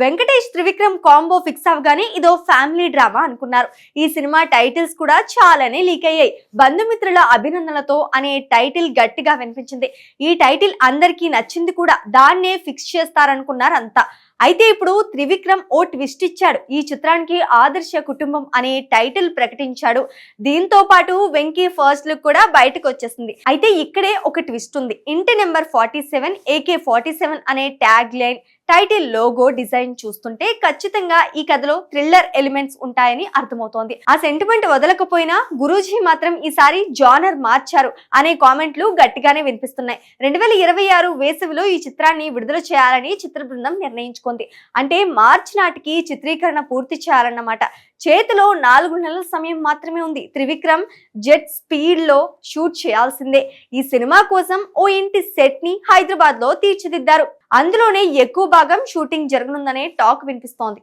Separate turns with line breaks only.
Venkatesh Trivikram combo fix అవగానే ఇదో family drama అనుకున్నారు. ఈ సినిమా టైటిల్స్ కూడా చాలానే లీక్ అయ్యాయి. బంధుమిత్రుల అభినందనలతో అనే టైటిల్ గట్టిగా వినిపించింది. ఈ టైటిల్ అందరికీ నచ్చింది కూడా. దాన్నే ఫిక్స్ చేస్తారనుకున్నారు అంతా అయితే ఇప్పుడు త్రివిక్రమ్ ఓ ట్విస్ట్ ఇచ్చాడు. ఈ చిత్రానికి ఆదర్శ కుటుంబం అనే టైటిల్ ప్రకటించాడు. దీంతో పాటు వెంకీ ఫస్ట్ లుక్ కూడా బయటకు వచ్చేసింది. అయితే ఇక్కడే ఒక ట్విస్ట్ ఉంది. ఇంటి number forty seven AK forty seven అనే tag line title logo design చూస్తుంటే ఖచ్చితంగా ఈ కథలో థ్రిల్లర్ ఎలిమెంట్స్ ఉంటాయని అర్థమవుతోంది. ఆ సెంటిమెంట్ వదలకపోయినా గురూజీ మాత్రం ఈసారి జానర్ మార్చారు అనే కామెంట్లు గట్టిగానే వినిపిస్తున్నాయి. రెండు వేల ఇరవై ఆరు వేసవిలో ఈ చిత్రాన్ని విడుదల చేయాలని చిత్ర బృందం నిర్ణయించుకుంది. అంటే మార్చి నాటికి చిత్రీకరణ పూర్తి చేయాలన్నమాట. చేతిలో నాలుగు నెలల సమయం మాత్రమే ఉంది. త్రివిక్రమ్ జెట్ స్పీడ్లో షూట్ చేయాల్సిందే. ఈ సినిమా కోసం ఓ ఇంటి సెట్ని హైదరాబాద్లో తీర్చిదిద్దారు. అందులోనే ఎక్కువ భాగం షూటింగ్ జరగనుందనే టాక్ వినిపిస్తోంది.